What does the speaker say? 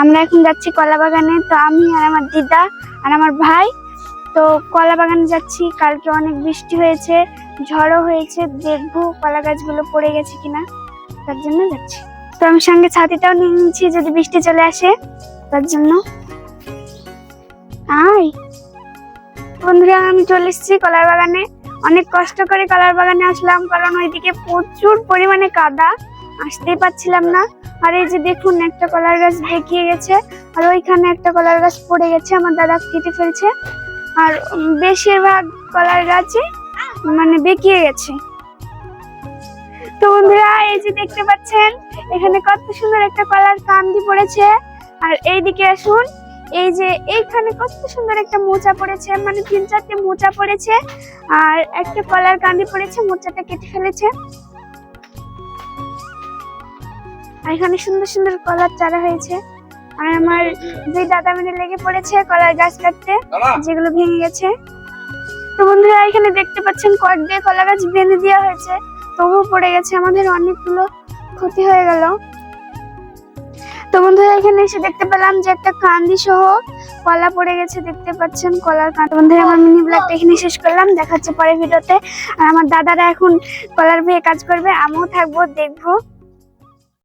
আমরা এখন যাচ্ছি কলা বাগানে তো আমি আর আমার দিদা আর আমার ভাই, তো কলা বাগানে যাচ্ছি। কালকে অনেক বৃষ্টি হয়েছে, ঝড়ও হয়েছে। দেখব কলা গাছগুলো পড়ে গেছে কিনা। তার জন্য যাচ্ছি। তো আমি সঙ্গে ছাতিটাও নিয়ে নিচ্ছি যদি বৃষ্টি চলে আসে। তার জন্য। আয়। বন্ধুরা, আমি চলে এসেছি কলার বাগানে অনেক কষ্ট করে কলার বাগানে আসলাম, কারণ ওইদিকে প্রচুর পরিমাণে কাদা। আসতেই পারছিলাম না। আর এই যে দেখুন, একটা কলার গাছ বেঁকিয়ে গেছে, আর ওইখানে একটা কলার গাছ পড়ে গেছে, আমার দাদা কেটে ফেলছে। আর বেশিরভাগ কলার গাছে মানে বেঁকিয়ে গেছে। তো বন্ধুরা, এই যে দেখতে পাচ্ছেন, এখানে কত সুন্দর একটা কলার কান্দি পড়েছে। আর এইদিকে আসুন, এই যে এইখানে কত সুন্দর একটা মোচা পড়েছে মানে তিন চারটে মোচা পড়েছে, আর একটা কলার কান্দি পড়েছে, মোচাটা কেটে ফেলেছে। আর এখানে সুন্দর সুন্দর কলার চারা হয়েছে। আর আমার দুই দাদা মিলে লেগে পড়েছে কলার গাছ কাটতে যেগুলো ভেঙে গেছে। তো বন্ধুরা এখানে দেখতে পাচ্ছেন কট দিয়ে কলা গাছ বেঁধে দেওয়া হয়েছে। তবুও পড়ে গেছে আমাদের অনেকগুলো ক্ষতি হয়ে গেল। তো বন্ধুরা এখানে এসে দেখতে পেলাম যে একটা কান্দি সহ কলা পড়ে গেছে দেখতে পাচ্ছেন কলার কান্ড বন্ধুরা আমার মিনি ব্লগটা এখানে শেষ করলাম দেখা হচ্ছে পরের ভিডিওতে। আর আমার দাদারা এখন কলার ভেয়ে কাজ করবে আমিও থাকব দেখব।